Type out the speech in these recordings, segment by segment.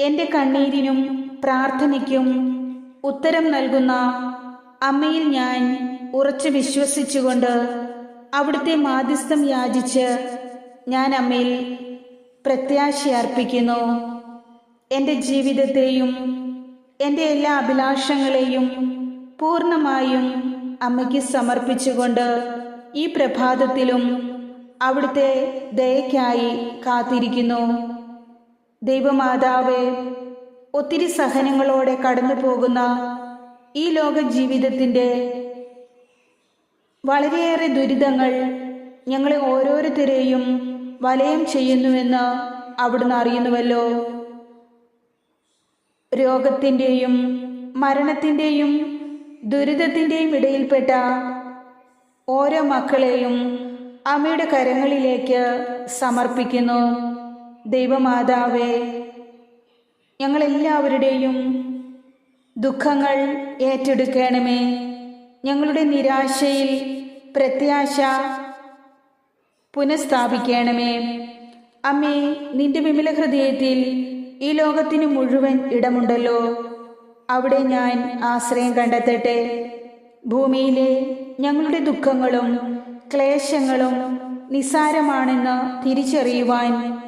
എന്റെ കണ്ണീരിനും പ്രാർത്ഥനയ്ക്കും ഉത്തരം നൽകുന്ന അമ്മയിൽ ഞാൻ ഉറച്ചു വിശ്വസിച്ചുകൊണ്ട് അവിടുത്തെ മാധ്യസ്ഥം യാചിച്ച് ഞാൻ അമ്മയിൽ പ്രത്യാശ അർപ്പിക്കുന്നു. എന്റെ ജീവിതത്തെയും എന്റെ എല്ലാ അഭിലാഷങ്ങളെയും പൂർണമായും അമ്മയ്ക്ക് സമർപ്പിച്ചുകൊണ്ട് ഈ പ്രഭാതത്തിലും അവിടുത്തെ ദയക്കായി കാത്തിരിക്കുന്നു. ദൈവമാതാവേ ഒത്തിരി സഹനങ്ങളോടെ കടന്നു പോകുന്ന ഈ ലോക ജീവിതത്തിന്റെ വളരെയേറെ ദുരിതങ്ങൾ ഞങ്ങളെ ഓരോരുത്തരെയും വലയം ചെയ്യുന്നുവെന്ന് അവിടുന്ന് അറിയുന്നുവല്ലോ. രോഗത്തിന്റെയും മരണത്തിന്റെയും ദുരിതത്തിന്റെയും ഇടയിൽപ്പെട്ട ഓരോ മക്കളെയും അമ്മയുടെ കരങ്ങളിലേക്ക് സമർപ്പിക്കുന്നു. ദൈവമാതാവേ ഞങ്ങളെല്ലാവരുടെയും ദുഃഖങ്ങൾ ഏറ്റെടുക്കണമേ. ഞങ്ങളുടെ നിരാശയിൽ പ്രത്യാശ പുനഃസ്ഥാപിക്കണമേ. അമ്മേ നിന്റെ വിമല ഹൃദയത്തിൽ ഈ ലോകത്തിന് മുഴുവൻ ഇടമുണ്ടല്ലോ. അവിടെ ഞാൻ ആശ്രയം കണ്ടെത്തട്ടെ. ഭൂമിയിലെ ഞങ്ങളുടെ ദുഃഖങ്ങളും ക്ലേശങ്ങളും നിസ്സാരമാണെന്ന് തിരിച്ചറിയുവാൻ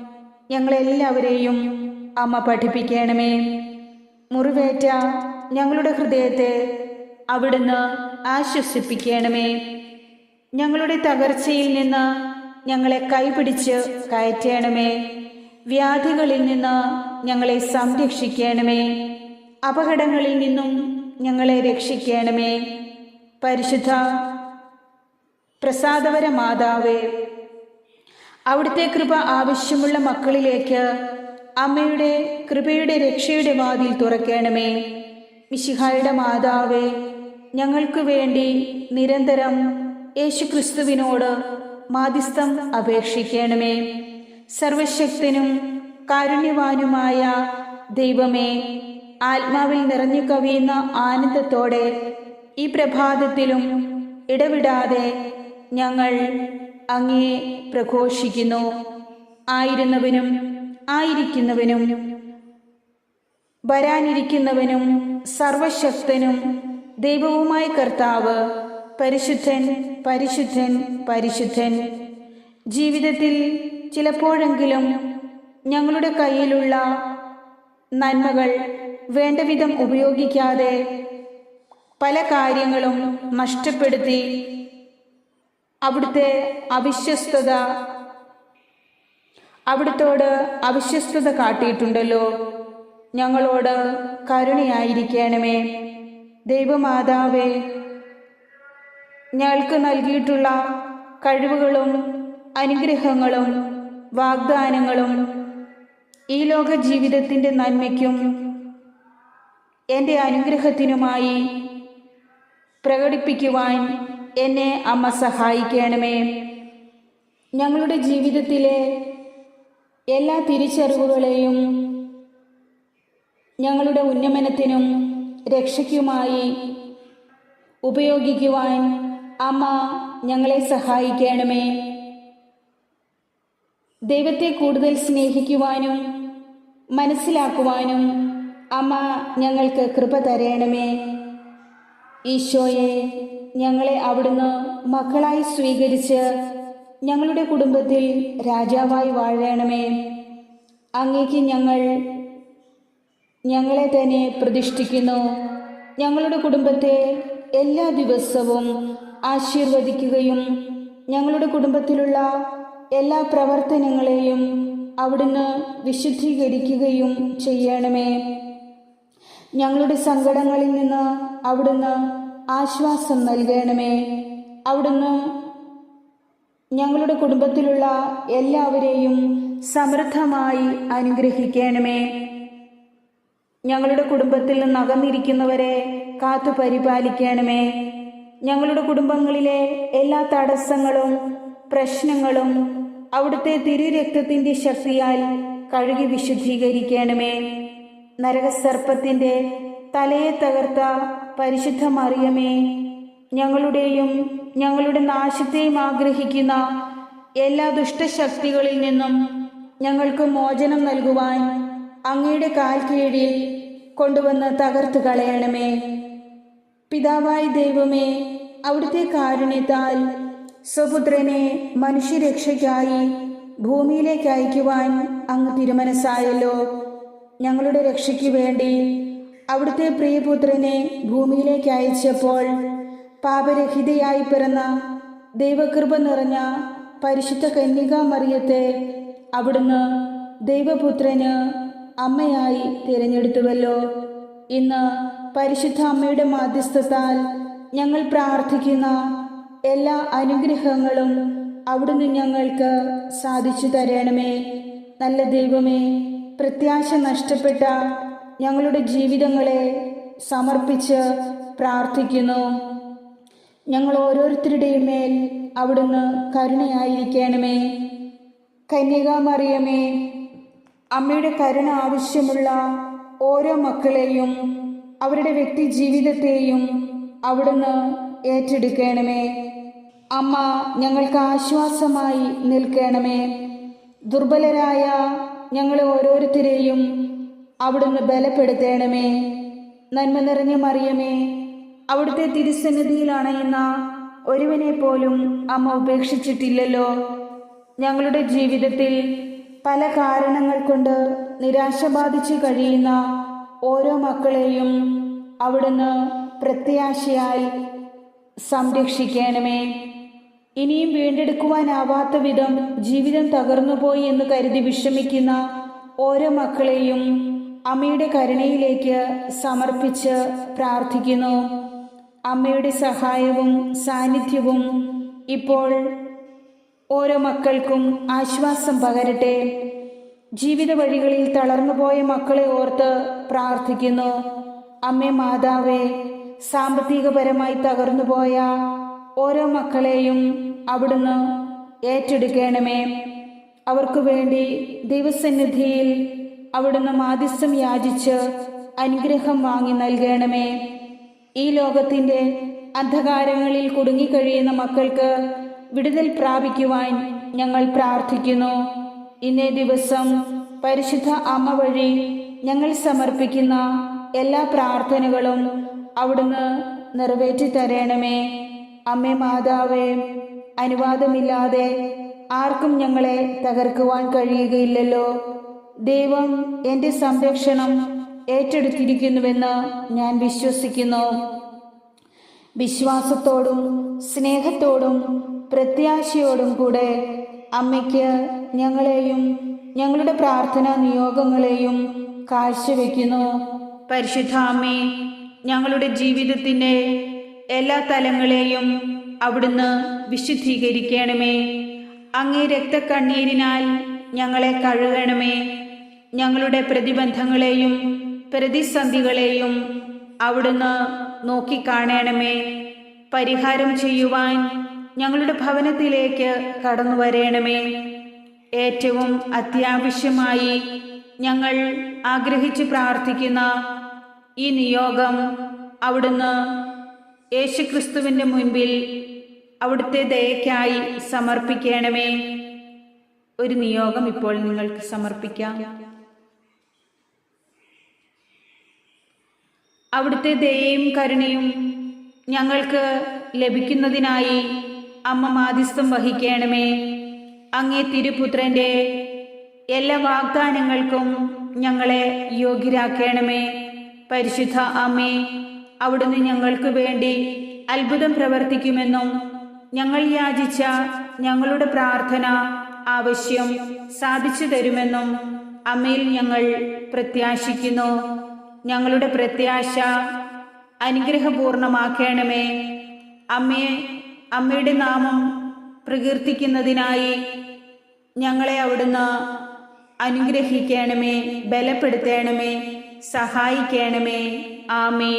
ഞങ്ങളെല്ലാവരെയും അമ്മ പഠിപ്പിക്കണമേ. മുറിവേറ്റ ഞങ്ങളുടെ ഹൃദയത്തെ അവിടുന്ന് ആശ്വസിപ്പിക്കണമേ. ഞങ്ങളുടെ തകർച്ചയിൽ നിന്ന് ഞങ്ങളെ കൈപിടിച്ച് കയറ്റണമേ. വ്യാധികളിൽ നിന്ന് ഞങ്ങളെ സംരക്ഷിക്കണമേ. അപകടങ്ങളിൽ നിന്നും ഞങ്ങളെ രക്ഷിക്കണമേ. പരിശുദ്ധ പ്രസാദവര മാതാവേ അവിടുത്തെ കൃപ ആവശ്യമുള്ള മക്കളിലേക്ക് അമ്മയുടെ കൃപയുടെ രക്ഷയുടെ വാതിൽ തുറക്കണമേ. മിശിഹായുടെ മാതാവേ ഞങ്ങൾക്ക് വേണ്ടി നിരന്തരം യേശുക്രിസ്തുവിനോട് മാധ്യസ്ഥം അപേക്ഷിക്കണമേ. സർവശക്തനും കാരുണ്യവാനുമായ ദൈവമേ ആത്മാവിൽ നിറഞ്ഞു കവിയുന്ന ആനന്ദത്തോടെ ഈ പ്രഭാതത്തിലും ഇടവിടാതെ ഞങ്ങൾ അങ്ങേ പ്രഘോഷിക്കുന്നു. ആയിരുന്നവനും ആയിരിക്കുന്നവനും വരാനിരിക്കുന്നവനും സർവശക്തനും ദൈവവുമായ കർത്താവ് പരിശുദ്ധൻ പരിശുദ്ധൻ പരിശുദ്ധൻ. ജീവിതത്തിൽ ചിലപ്പോഴെങ്കിലും ഞങ്ങളുടെ കയ്യിലുള്ള നന്മകൾ വേണ്ടവിധം ഉപയോഗിക്കാതെ പല കാര്യങ്ങളും നഷ്ടപ്പെടുത്തി അവിടുത്തെ അവിശ്വസ്തത. അവിടുത്തോട് അവിശ്വസ്തത കാട്ടിയിട്ടുണ്ടല്ലോ. ഞങ്ങളോട് കരുണയായിരിക്കണമേ. ദൈവമാതാവേ ഞങ്ങൾക്ക് നൽകിയിട്ടുള്ള കഴിവുകളും അനുഗ്രഹങ്ങളും വാഗ്ദാനങ്ങളും ഈ ലോക ജീവിതത്തിന്റെ നന്മയ്ക്കും എന്റെ അനുഗ്രഹത്തിനുമായി പ്രകടിപ്പിക്കുവാൻ എന്നെ അമ്മ സഹായിക്കണമേ. ഞങ്ങളുടെ ജീവിതത്തിലെ എല്ലാ തിരിച്ചറിവുകളെയും ഞങ്ങളുടെ ഉന്നമനത്തിനും രക്ഷയ്ക്കുമായി ഉപയോഗിക്കുവാൻ അമ്മ ഞങ്ങളെ സഹായിക്കണമേ. ദൈവത്തെ കൂടുതൽ സ്നേഹിക്കുവാനും മനസ്സിലാക്കുവാനും അമ്മ ഞങ്ങൾക്ക് കൃപ തരയണമേ ഈശോയെ ഞങ്ങളെ അവിടുന്ന് മക്കളായി സ്വീകരിച്ച് ഞങ്ങളുടെ കുടുംബത്തിൽ രാജാവായി വാഴണമേ. അങ്ങേക്ക് ഞങ്ങൾ ഞങ്ങളെ തന്നെ പ്രതിഷ്ഠിക്കുന്നു. ഞങ്ങളുടെ കുടുംബത്തെ എല്ലാ ദിവസവും ആശീർവദിക്കുകയും ഞങ്ങളുടെ കുടുംബത്തിലുള്ള എല്ലാ പ്രവർത്തനങ്ങളെയും അവിടുന്ന് വിശുദ്ധീകരിക്കുകയും ചെയ്യണമേ. ഞങ്ങളുടെ സങ്കടങ്ങളിൽ നിന്ന് അവിടുന്ന് ആശ്വാസം നൽകണമേ. അവിടുന്ന് ഞങ്ങളുടെ കുടുംബത്തിലുള്ള എല്ലാവരെയും സമൃദ്ധമായി അനുഗ്രഹിക്കണമേ. ഞങ്ങളുടെ കുടുംബത്തിൽ നിന്ന് അകന്നിരിക്കുന്നവരെ കാത്തു പരിപാലിക്കണമേ. ഞങ്ങളുടെ കുടുംബങ്ങളിലെ എല്ലാ തടസ്സങ്ങളും പ്രശ്നങ്ങളും അവിടുത്തെ തിരുരക്തത്തിന്റെ ശക്തിയാൽ കഴുകി വിശുദ്ധീകരിക്കണമേ. നരകസർപ്പത്തിന്റെ തലയെ തകർത്ത പരിശുദ്ധ മറിയമേ ഞങ്ങളുടെയും ഞങ്ങളുടെ നാശത്തെയും ആഗ്രഹിക്കുന്ന എല്ലാ ദുഷ്ടശക്തികളിൽ നിന്നും ഞങ്ങൾക്ക് മോചനം നൽകുവാൻ അങ്ങയുടെ കാൽ കീഴിൽ കൊണ്ടുവന്ന് തകർത്ത് കളയണമേ. പിതാവായ ദൈവമേ അവിടുത്തെ കാരുണ്യത്താൽ സ്വപുത്രനെ മനുഷ്യരക്ഷയ്ക്കായി ഭൂമിയിലേക്ക് അയക്കുവാൻ അങ്ങ് തിരുമനസ്സായല്ലോ. ഞങ്ങളുടെ രക്ഷയ്ക്ക് വേണ്ടി അവിടുത്തെ പ്രിയപുത്രനെ ഭൂമിയിലേക്ക് അയച്ചപ്പോൾ പാപരഹിതയായി പിറന്ന ദൈവകൃപ നിറഞ്ഞ പരിശുദ്ധ കന്യക മറിയത്തെ അവിടുന്ന് ദൈവപുത്രന് അമ്മയായി തിരഞ്ഞെടുത്തുവല്ലോ. ഇന്ന് പരിശുദ്ധ അമ്മയുടെ മാധ്യസ്ഥത്താൽ ഞങ്ങൾ പ്രാർത്ഥിക്കുന്ന എല്ലാ അനുഗ്രഹങ്ങളും അവിടുന്ന് ഞങ്ങൾക്ക് സാധിച്ചു തരണമേ. നല്ല ദൈവമേ പ്രത്യാശ നഷ്ടപ്പെട്ട ഞങ്ങളുടെ ജീവിതങ്ങളെ സമർപ്പിച്ച് പ്രാർത്ഥിക്കുന്നു. ഞങ്ങൾ ഓരോരുത്തരുടെയും മേൽ അവിടുന്ന് കരുണയായിരിക്കണമേ. കന്യകാമറിയമേ അമ്മയുടെ കരുണ ആവശ്യമുള്ള ഓരോ മക്കളെയും അവരുടെ വ്യക്തി ജീവിതത്തെയും അവിടുന്ന് ഏറ്റെടുക്കണമേ. അമ്മ ഞങ്ങൾക്ക് ആശ്വാസമായി നിൽക്കണമേ. ദുർബലരായ ഞങ്ങളെ ഓരോരുത്തരെയും അവിടുന്ന് ബലപ്പെടുത്തേണമേ. നന്മ നിറഞ്ഞ മറിയമേ അവിടുത്തെ തിരുസന്നിധിയിലാണ് എന്ന ഒരുവനെ പോലും അമ്മ ഉപേക്ഷിച്ചിട്ടില്ലല്ലോ. ഞങ്ങളുടെ ജീവിതത്തിൽ പല കാരണങ്ങൾ കൊണ്ട് നിരാശ ബാധിച്ചു കഴിയുന്ന ഓരോ മക്കളെയും അവിടുന്ന് പ്രത്യാശയായി സംരക്ഷിക്കണമേ. ഇനിയും വീണ്ടെടുക്കുവാനാവാത്ത വിധം ജീവിതം തകർന്നുപോയി എന്ന് കരുതി വിഷമിക്കുന്ന ഓരോ മക്കളെയും അമ്മയുടെ കരുണയിലേക്ക് സമർപ്പിച്ച് പ്രാർത്ഥിക്കുന്നു. അമ്മയുടെ സഹായവും സാന്നിധ്യവും ഇപ്പോൾ ഓരോ മക്കൾക്കും ആശ്വാസം പകരട്ടെ. ജീവിത വഴികളിൽ തളർന്നുപോയ മക്കളെ ഓർത്ത് പ്രാർത്ഥിക്കുന്നു. അമ്മേ മാതാവേ സാമ്പത്തികപരമായി തകർന്നുപോയ ഓരോ മക്കളെയും അവിടുന്ന് ഏറ്റെടുക്കണമേ. അവർക്കു വേണ്ടി ദൈവസന്നിധിയിൽ അവിടുന്ന് മാധ്യസ്ഥം യാചിച്ച് അനുഗ്രഹം വാങ്ങി നൽകണമേ. ഈ ലോകത്തിന്റെ അന്ധകാരങ്ങളിൽ കുടുങ്ങിക്കഴിയുന്ന മക്കൾക്ക് വിടുതൽ പ്രാപിക്കുവാൻ ഞങ്ങൾ പ്രാർത്ഥിക്കുന്നു. ഇന്നേ ദിവസം പരിശുദ്ധ അമ്മ വഴി ഞങ്ങൾ സമർപ്പിക്കുന്ന എല്ലാ പ്രാർത്ഥനകളും അവിടുന്ന് നിറവേറ്റി തരണമേ അമ്മേ മാതാവേ അനുവാദമില്ലാതെ ആർക്കും ഞങ്ങളെ തകർക്കുവാൻ കഴിയുകയില്ലല്ലോ. ദൈവം എന്റെ സംരക്ഷണം ഏറ്റെടുത്തിരിക്കുന്നുവെന്ന് ഞാൻ വിശ്വസിക്കുന്നു. വിശ്വാസത്തോടും സ്നേഹത്തോടും പ്രത്യാശയോടും കൂടെ അമ്മയ്ക്ക് ഞങ്ങളെയും ഞങ്ങളുടെ പ്രാർത്ഥനാ നിയോഗങ്ങളെയും കാഴ്ചവെക്കുന്നു. പരിശുദ്ധ ഞങ്ങളുടെ ജീവിതത്തിന്റെ എല്ലാ തലങ്ങളെയും അവിടുന്ന് വിശുദ്ധീകരിക്കണമേ. അങ്ങേ രക്തക്കണ്ണീരിനാൽ ഞങ്ങളെ കഴുകണമേ. ഞങ്ങളുടെ പ്രതിബന്ധങ്ങളെയും പ്രതിസന്ധികളെയും അവിടുന്ന് നോക്കിക്കാണേണമേ. പരിഹാരം ചെയ്യുവാൻ ഞങ്ങളുടെ ഭവനത്തിലേക്ക് കടന്നു വരേണമേ ഏറ്റവും അത്യാവശ്യമായി ഞങ്ങൾ ആഗ്രഹിച്ച് പ്രാർത്ഥിക്കുന്ന ഈ നിയോഗം അവിടുന്ന് യേശുക്രിസ്തുവിന്റെ മുൻപിൽ അവിടുത്തെ ദയക്കായി സമർപ്പിക്കണമേ. ഒരു നിയോഗം ഇപ്പോൾ നിങ്ങൾക്ക് സമർപ്പിക്കാം. അവിടുത്തെ ദയയും കരുണയും ഞങ്ങൾക്ക് ലഭിക്കുന്നതിനായി അമ്മ മാധ്യസ്ഥം വഹിക്കണമേ. അങ്ങേ തിരുപുത്രന്റെ എല്ലാ വാഗ്ദാനങ്ങൾക്കും ഞങ്ങളെ യോഗ്യരാക്കണമേ. പരിശുദ്ധ അമ്മേ അവിടുന്ന് ഞങ്ങൾക്ക് വേണ്ടി അത്ഭുതം പ്രവർത്തിക്കുമെന്നും ഞങ്ങൾ യാചിച്ച ഞങ്ങളുടെ പ്രാർത്ഥന ആവശ്യം സാധിച്ചു തരുമെന്നും അമ്മയിൽ ഞങ്ങൾ പ്രത്യാശിക്കുന്നു. ഞങ്ങളുടെ പ്രത്യാശ അനുഗ്രഹപൂർണമാക്കണമേ. അമ്മയെ അമ്മയുടെ നാമം പ്രകീർത്തിക്കുന്നതിനായി ഞങ്ങളെ അവിടുന്ന് അനുഗ്രഹിക്കണമേ ബലപ്പെടുത്തണമേ സഹായിക്കണമേ. ആമേ